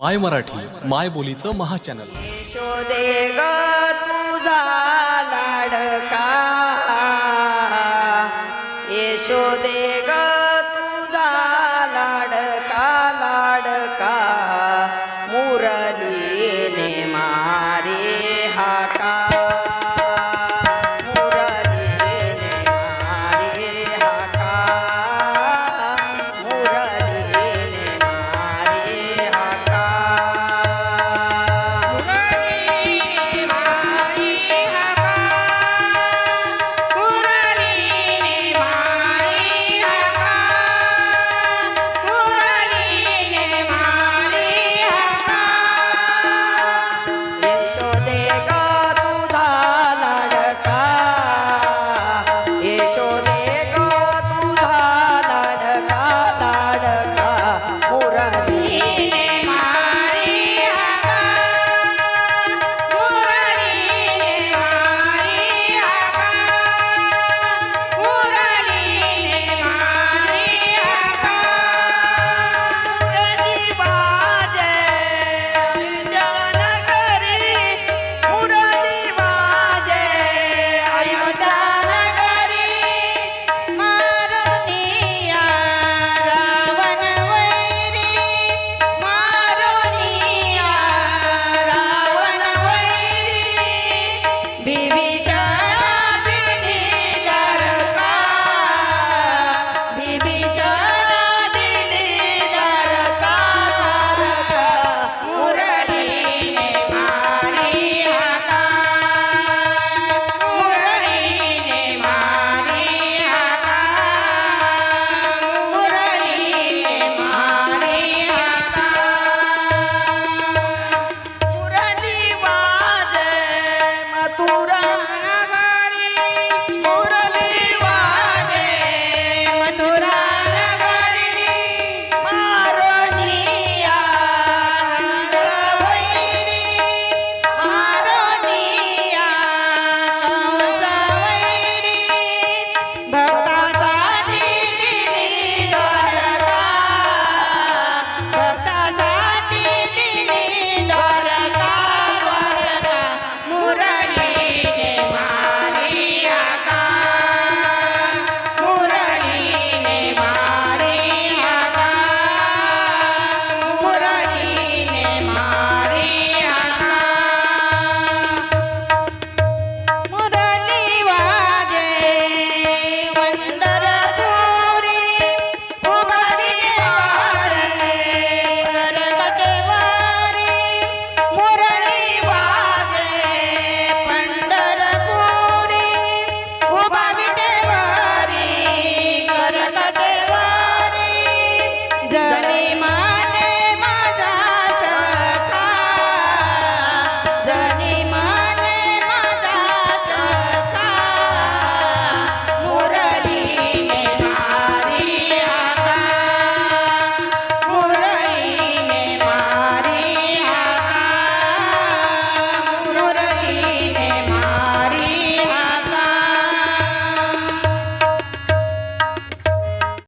माय मराठी माय बोलीचं महा चॅनल ग तुझा लाडका. यशोदे ग llega.